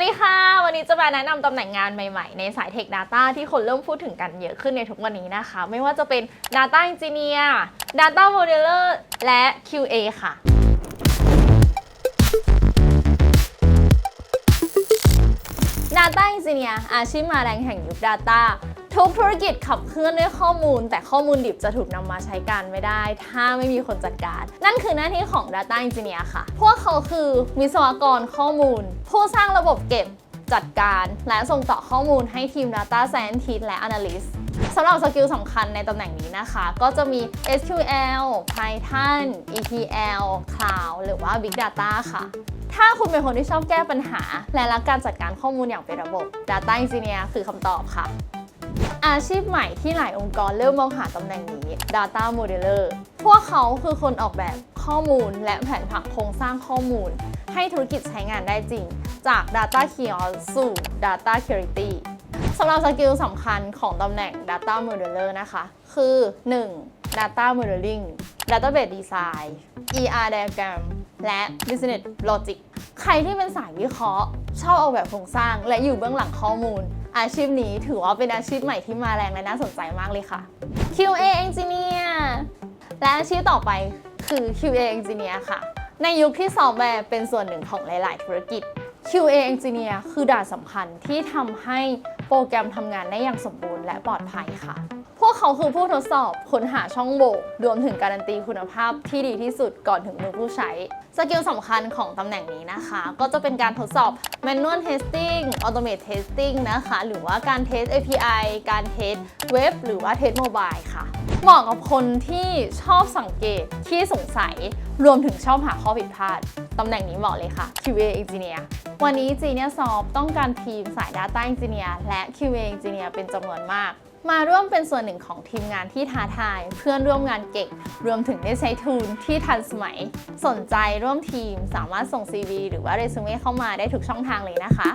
วัสดีค่ะ วันนี้จะมาแนะนำตำแหน่งงานใหม่ๆ ในสายเทค Data ที่คนเริ่มพูดถึงกันเยอะขึ้นในทุกวันนี้นะคะ ไม่ว่าจะเป็น Data Engineer Data Modeler และ QA ค่ะด Data Engineer อาชีพมาแรงแห่งยุค Data ทุกธุรกิจขับเคลื่อนด้วยข้อมูล แต่ข้อมูลดิบจะถูกนำมาใช้การไม่ได้ ถ้าไม่มีคนจัดการ นั่นคือหน้าที่ของ Data Engineer ค่ะ พวกเขาคือวิศวกรข้อมูล ผู้สร้างระบบเก็บจัดการ และส่งต่อข้อมูลให้ทีม Data Scientist และ Analyst สำหรับสกิลสำคัญในตำแหน่งนี้นะคะ ก็จะมี SQL Python ETL Cloud หรือว่า Big Data ค่ะ ถ้าคุณเป็นคนที่ชอบแก้ปัญหา และรักการจัดการข้อมูลอย่างเป็นระบบ Data Engineer คือคำตอบค่ะ อาชีพใหม่ที่หลายองค์กรเริ่มมองหาตำแหน่งนี้ Data Modeler พวกเขาคือคนออกแบบข้อมูลและแผนผังโครงสร้างข้อมูล ให้ธุรกิจใช้งานได้จริง จาก Data k i o s สู่ Data Security สำหรับสกิลสำคัญของตำแหน่ง Data Modeler นะคะ คือ 1. Data Modeling Database Design ER Diagram และ Business Logic ใครที่เป็นสายวิเคราะห์ ชอบออกแบบโครงสร้าง และอยู่เบื้องหลังข้อมูล อาชีพนี้ถือว่าเป็นอาชีพใหม่ที่มาแรงและน่าสนใจมากเลยค่ะ QA Engineer และอาชีพต่อไปคือ QA Engineer ค่ะ ในยุคที่ซอฟต์แวร์เป็นส่วนหนึ่งของหลาย ๆ ธุรกิจ QA Engineer คือด่านสำคัญที่ทำให้ โปรแกรมทำงานได้อย่างสมบูรณ์และปลอดภัยค่ะ พวกเขาคือผู้ทดสอบค้นหาช่องโหว่รวมถึงการันตีคุณภาพที่ดีที่สุดก่อนถึงมือผู้ใช้ สกิลสำคัญของตำแหน่งนี้นะคะ ก็จะเป็นการทดสอบ manual testing automate testing นะคะ หรือว่าการเทส API การเทสเว็บหรือว่าเทสโมบายค่ะเหมาะกับคนที่ชอบสังเกตที่สงสัยรวมถึงชอบหาข้อผิดพลาดตำแหน่งนี้เหมาะเลยค่ะ QA Engineer วันนี้ Genius Soft ต้องการทีมสาย Data Engineer และ QA Engineer เป็นจำนวนมาก มาร่วมเป็นส่วนหนึ่งของทีมงานที่ท้าทาย เพื่อนร่วมงานเก่ง รวมถึงได้ใช้ทูลที่ทันสมัย สนใจร่วมทีมสามารถส่ง CV หรือว่าเรซูเม่เข้ามาได้ทุกช่องทางเลยนะคะ